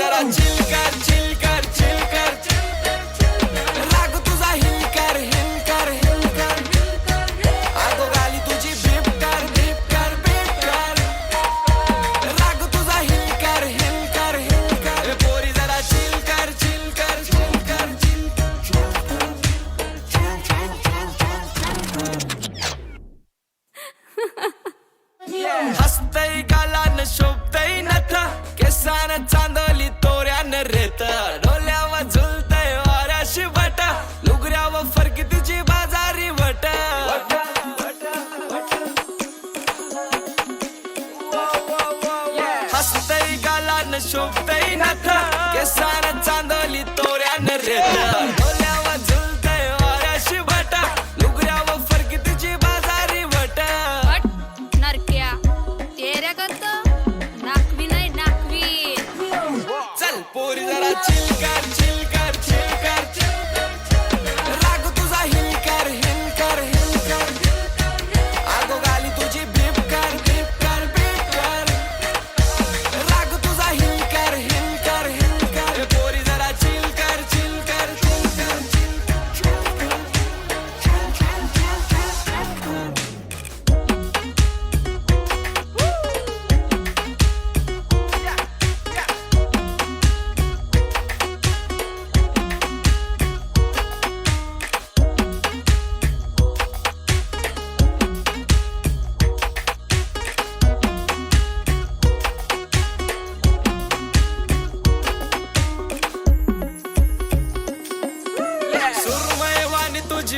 चल पोरी जरा चिल कर चिल कर Yeah.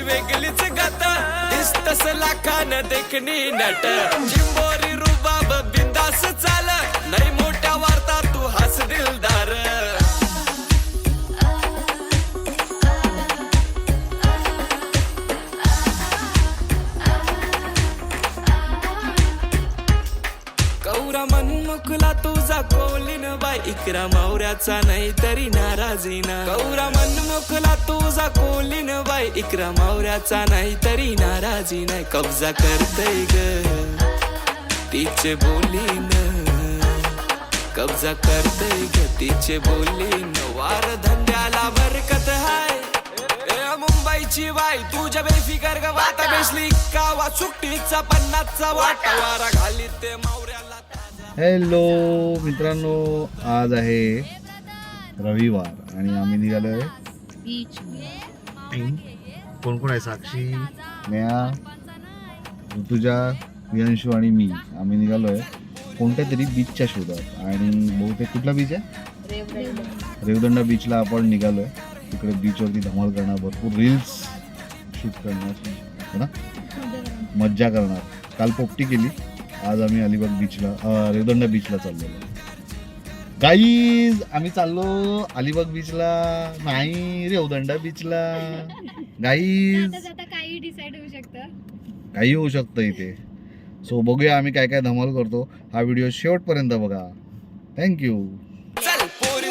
वेगळीच गाता. दिसतस लाखान देखणी नट. चिंबोरी रुबाब बिंदास चाल. नाही मोठ्या वार्ता तू हस दिलदार. कौरा मनमुखला तुझा कोली इकरा मावऱ्याचा नाही तरी नाराजी ना. कौरा मनमुखला तुझा कोलीन बाय इकरा मावऱ्याचा नाही तरी नाराजी नाही. कब्जा करतय ग. तिचे बोलीन. कब्जा करतय ग. तिचे बोलीन. वार धंद्याला बरकत हाय. ए, मुंबईची बाई तुझ्या बेफिकर ग. वाता बेसली कावा सुट्टीचा पन्नासचा वाटा. वारा घाली ते ताजा हॅलो मित्रांनो आज आहे रविवार आणि आम्ही निघालोय कोण कोण आहे साक्षी? नेहा ऋतुजा वियांशू आणि मी. आम्ही निघालोय कोणत्या तरी बीचच्या शोधात. आणि बहुतेक कुठला बीच आहे? रेवदंडा बीचला आपण निघालोय. तिकडे बीचवरती धमाल करणार भरपूर रील्स शूट करणार. ना? मज्जा करणार. काल पोपटी केली. आज आम्ही अलिबाग बीचला रेवदंडा बीचला चाललेलो गाईज आम्ही चाललो अलिबाग बीचला नाही रेवदंडा बीचला गाईज आता काही डिसाईड होऊ शकतं. काही होऊ शकतं इथे. सो बघूया आम्ही काय काय धमाल करतो. हा व्हिडिओ शेवटपर्यंत बघा. थँक्यू चल पोरी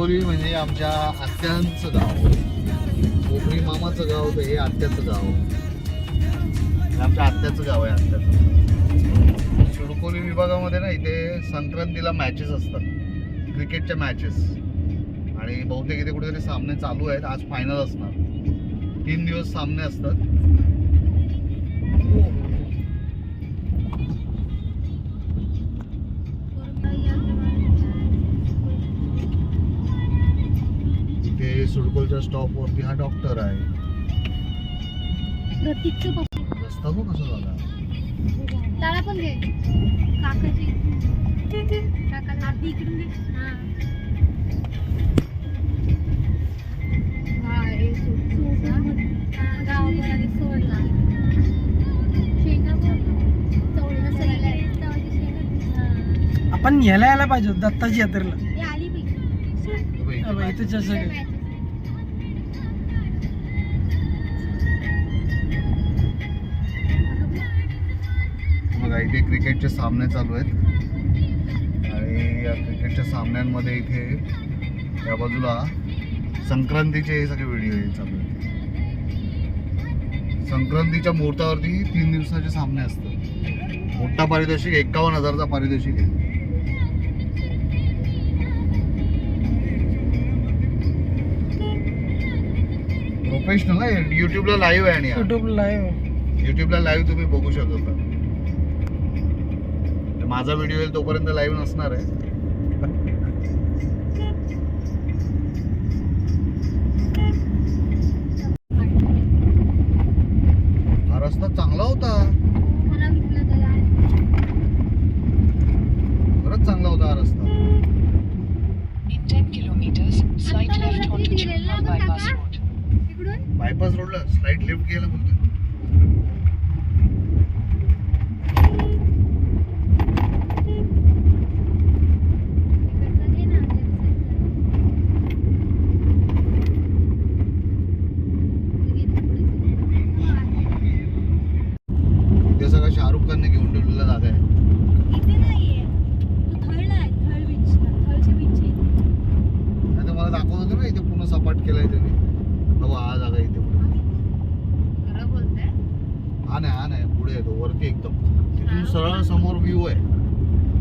सुडकोली म्हणजे आमच्या आत्यांचं गाव. कोकणी मामाचं गाव तर हे आत्याचं गाव. हे आमच्या आत्याचं गाव आहे आत्याचं. शिडकोली विभागामध्ये ना इथे संक्रांतीला मॅचेस असतात. क्रिकेटच्या मॅचेस आणि बहुतेक इथे कुठेतरी सामने चालू आहेत. आज फायनल असणार. तीन दिवस सामने असतात. सुडकोलच्या स्टॉपवरती हा डॉक्टर आहे. रस्ता बघ कसा झाला? पण घे. काकाची. काकाला आरती इकडून घे. हा. हा, सोडला. आपण ह्याला यायला पाहिजे होतं, दत्ताची यात्रेला. बघा इथे क्रिकेटचे सामने चालू आहेत. आणि या क्रिकेटच्या सामन्यांमध्ये इथे त्या बाजूला संक्रांतीचे हे सगळे व्हिडिओ हे चालू आहेत. संक्रांतीच्या मुहूर्तावरती तीन दिवसाचे सामने असतात. मोठा पारितोषिक एकावन्न हजारचा पारितोषिक आहे. प्रोफेशनल आहे युट्यूबला लाईव्ह आहे आणि हा. युट्यूब लाईव्ह युट्यूबला लाईव्ह तुम्ही बघू शकता. माझा व्हिडिओ येईल तोपर्यंत लाईव्ह नसणार आहे हा रस्ता चांगला होता. खरंच चांगला होता हा रस्ता In 10 kilometers, slight आता left नवरात्री onto दिलेलं Chilpa बघ bypass काका. road. इकडून बायपास रोडला स्लाइड लिफ्ट घ्यायला बोलतोय इकडचं घे ना left side चं. ते सगळं शाहरुख खानने घेऊन ठेवलेला जागा आहे इथे नाहीये तो थळला आहे थळ बीच थळचे बीच आहे नाही तर मला दाखवत होते ना इथे पूर्ण सपाट केलंय त्यांनी हवा हा जागा इथे पुढे खरं बोलताय हा नाही हा नाही पुढे येतो वरती एकदम तिथून सरळ समोर व्ह्यू आहे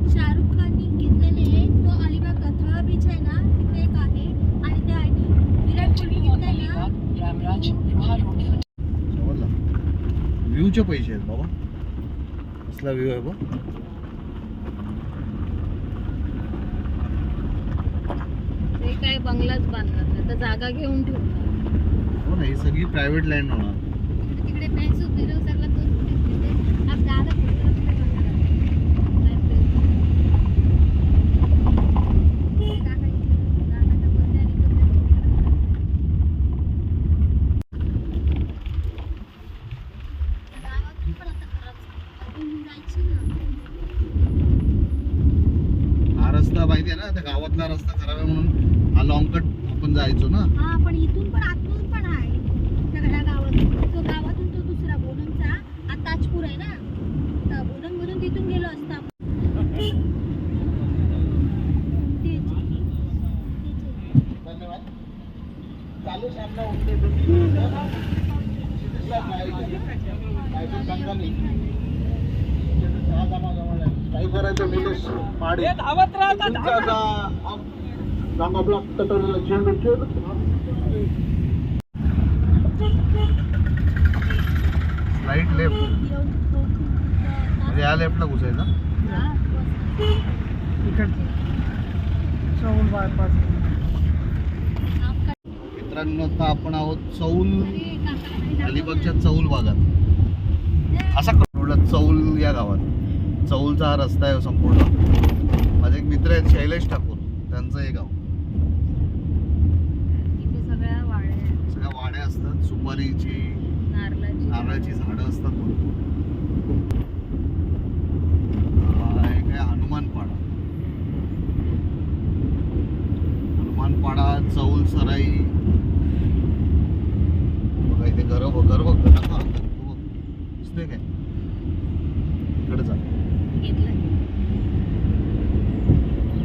शाहरुख खाननी घेतलेले तो अलिबाग थळ बीच आहे ना तिथे एक आहे आणि ते आहे विराट कोहली Continue on घेतलाय ना Alibag, Ramraj, Roha Road for समजला व्ह्यूचे पैसे आहेत बाबा कसला व्ह्यू आहे बघ. ते काय बंगलाच बांधणार जागा घेऊन ठेवणार. हो ना ही सगळी प्रायव्हेट लँड होणार. तिकडे बँक उभी राहू सगळा तोच तिथे आप दादा कुठं काय हा रस्ता माहिती आहे ना त्या गावातला रस्ता खराब आहे म्हणून हा लॉंग कट आपण जायचो ना. हा पण इथून पण आतून पण आहे. त्या घरा गावातून. तो गावातून तो दुसरा बोनमचा हा ताजपूर आहे ना. तर बोनम मधून तिथून गेलो असता काही करायचं निलेश धावत ब्लॉक तटवलेला चेंडू राईट लेफ्ट म्हणजे या लेफ्टला घुसायचा मित्रांनो आता आपण आहोत चौल अलिबागच्या चौल भागात असा रोडला चौल या गावात. चौलचा हा रस्ता आहे संपूर्ण. माझे एक मित्र आहेत शैलेश ठाकूर. त्यांचं हे गाव. सगळ्या वाड्या आहेत. सगळ्या वाड्या असतात सुपारीची नारळाची. नारळाची झाडं असतात भरपूर हा आहे काय हनुमानपाडा हनुमानपाडा चौल सराई बघा इथे घर बघ घर बघ घर बघ बघ. दिसतंय काय इकडे जा घेतलं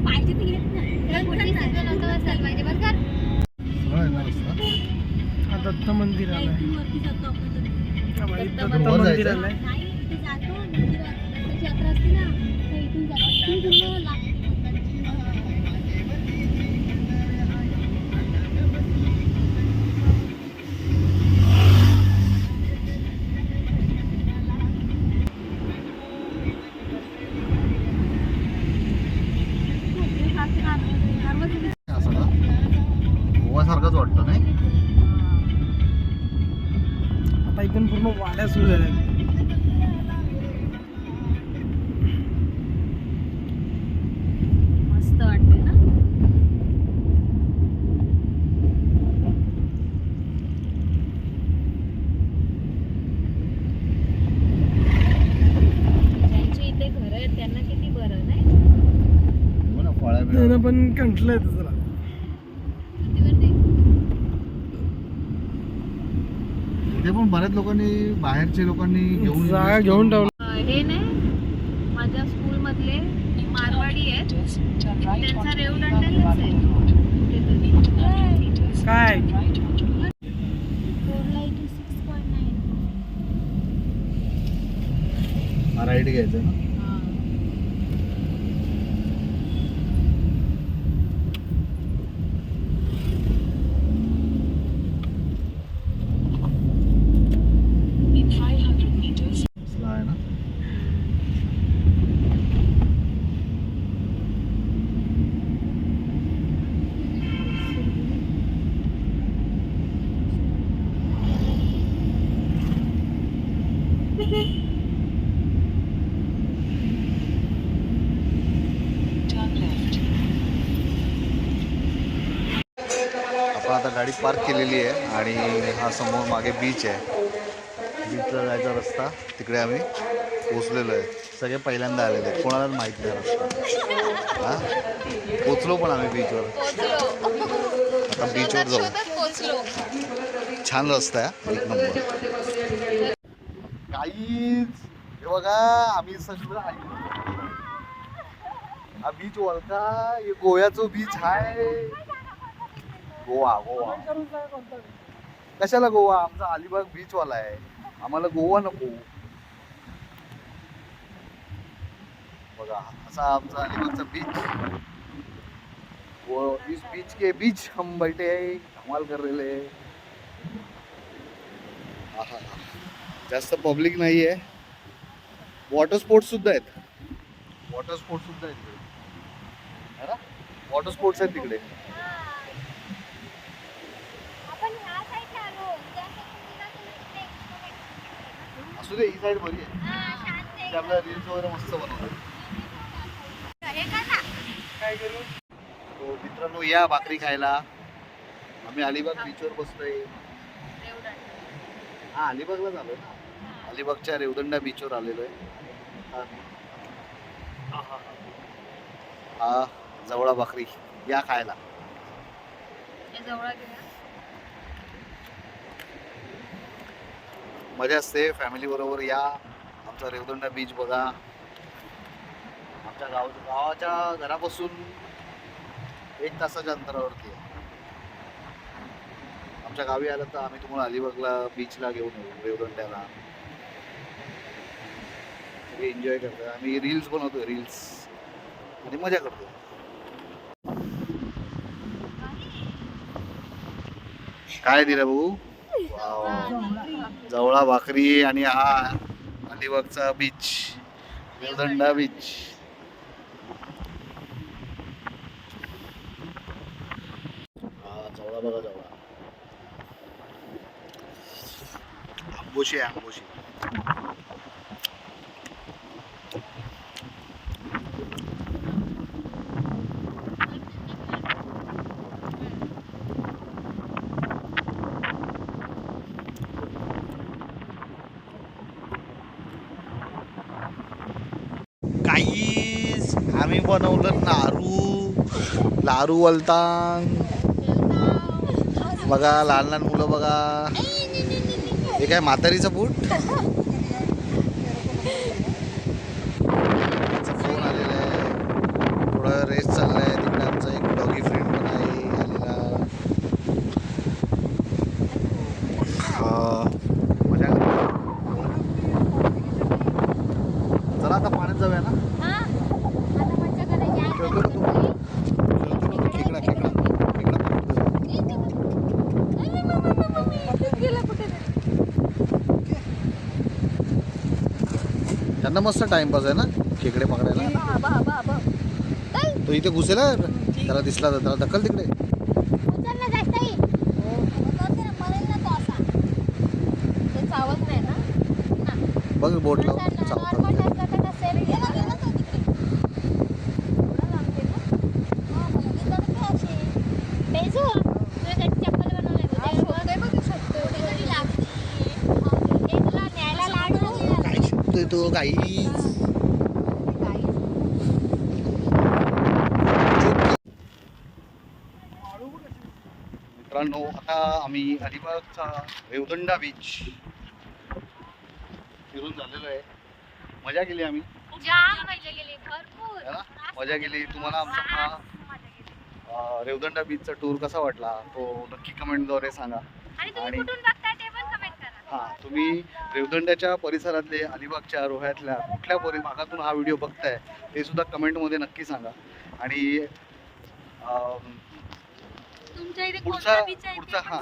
पाहिजे ते घेत नाही पाहिजे बरं का सरळ आहे ना रस्ता हा दत्त मंदिर मंदिर. मंदिर आलंय पूर्ण वाड्या सुरू झाल्या. मस्त वाटते ना? ज्यांचे इथे घर आहेत त्यांना किती बरं नाही? हो त्यानं. पण कंटलंय जरा. बऱ्याच लोकांनी बाहेरच्या लोकांनी घेऊन घेऊन ठेवलं हे नाही माझ्या स्कूल मधले मारवाडी आहे. काय? घ्यायचं ना. पार्क केलेली आहे आणि हा समोर मागे बीच आहे. बीचला जायचा रस्ता तिकडे आम्ही पोचलेलो आहे. सगळे पहिल्यांदा आलेले आहेत. कोणालाच माहीत नाही रस्ता. हा? पोचलो पण आम्ही बीचवर आता बीचवर जाऊ. छान रस्ता आहे. एक नंबर. काहीच हे बघा आम्ही सगळं ऐकलं हा बीच वळका हे गोव्याचं बीच आहे. गोवा गोवा. कशाला गोवा? आमचा अलिबाग बीच वाला आहे. आम्हाला गोवा नको. बघा असा आमचा अलिबागचा बीच वो इस बीच के बीच हम बैठे हैं कमाल कर रहे हैं. जास्त पब्लिक नाही आहे. वॉटर स्पोर्ट्स सुद्धा आहेत. वॉटर स्पोर्ट्स सुद्धा आहेत वॉटर स्पोर्ट्स आहेत तिकडे आपण ह्या साईडला आलो त्या साईडला तुला असू दे ही साईड बरी आहे. त्यामुळे ते रील्स वगैरे मस्त बनवतात. काय करू? तो मित्रांनो या भाकरी खायला. आम्ही अलिबाग बीचवर बसलोय. हा अलिबागला झालोय ना. अलिबागच्या रेवदंडा बीचवर आलेलो आहे हा. जवळा भाकरी. या खायला. जवळा घे. मजा असते फॅमिली बरोबर या. आमचा रेवदंडा बीच बघा. आमच्या गाव गावाच्या घरापासून एक तासाच्या अंतरावरती आहे. आमच्या गावी आलं तर आम्ही तुम्हाला अलिबागला बीचला घेऊन येऊ रेवदंड्याला. सगळे एन्जॉय करतो आम्ही रील्स बनवतो रील्स आणि मजा करतो काय दिलं भाऊ. जवळा भाकरी आणि हा अलिबागचा बीच रेवदंडा बीच हा जवळा बघा जवळा. आंबोशी आहे आंबोशी काहीच आम्ही बनवलं नारू. लारू वलतांग बघा लहान लहान मुलं बघा. हे काय म्हातारीचं बूट फोन आलेला आहे थोडं रेस चाललाय तिकडे आमचा एक डॉगी फ्रेंड पण आहे आलेला हा, मजा करतो. चला आता पाण्यात जाऊया ना हा? आता मज्जा करायची आहे. खेळतो का तू? खेळतो का तू? खेकडा खेकडा खेकडा पकडतो. अरे मम्मी, मम्मी, मम्मी, इथेच गेला कुठेतरी. त्यांना मस्त टाइमपास आहे ना? खेकडे पकडायला. बा, बा, बा, बा. चल, तो इथे घुसेल हा. त्याला दिसला तर त्याला ढकल तिकडे. उचल ना जास्त ही. उचलते ना, मरेल ना तो असा. ते चावत नाही ना? ना. बघ बोट लाव नॉर्मल चावतात टाकताना सेल गेला गेला तो तिकडे. एवढा लांब गेला? हा, मला दिसलं नाही अशी. बेजू, तुझ्यासाठी चप्पल बनवलंय बघ. कुठेतरी लागली. हे तुला न्यायला लाडू. काय शिकतोय तो काही मित्रांनो आता आम्ही अलिबागचा रेवदंडा बीच फिरून झालेलो आहे. मजा केली आम्ही. मजा गेली भरपूर. ना? मजा केली. तुम्हाला आमचा हा रेवदंडा बीचचा टूर कसा वाटला? तो नक्की कमेंटद्वारे सांगा. आणि हां तुम्ही रेवदंड्याच्या परिसरातले अलिबागच्या रोह्यातल्या कुठल्या परि भागातून हा व्हिडिओ बघताय ते सुद्धा कमेंटमध्ये नक्की सांगा. आणि पुढचा पुढचा हां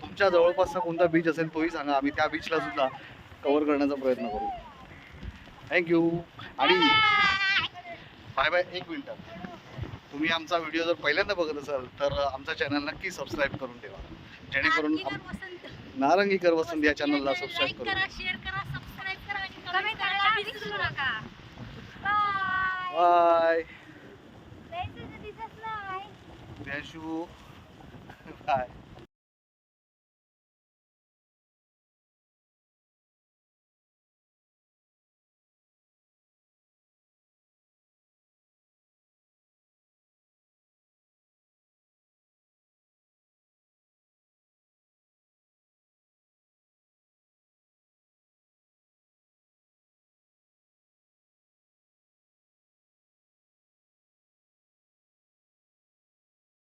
तुमच्या जवळपासचा कोणता बीच असेल तोही सांगा. आम्ही त्या बीचला सुद्धा कव्हर करण्याचा प्रयत्न करू. थँक्यू आणि बाय बाय एक मिनटात तुम्ही आमचा व्हिडिओ जर पहिल्यांदा बघत असाल तर आमचा चॅनल नक्की सबस्क्राईब करून ठेवा. जेणेकरून वसंत. नारंगीकर वसंत या चॅनलला सबस्क्राईब करा शेअर करा सबस्क्राईब करा आणि कमेंट करायला विसरू नका. Bye bye bye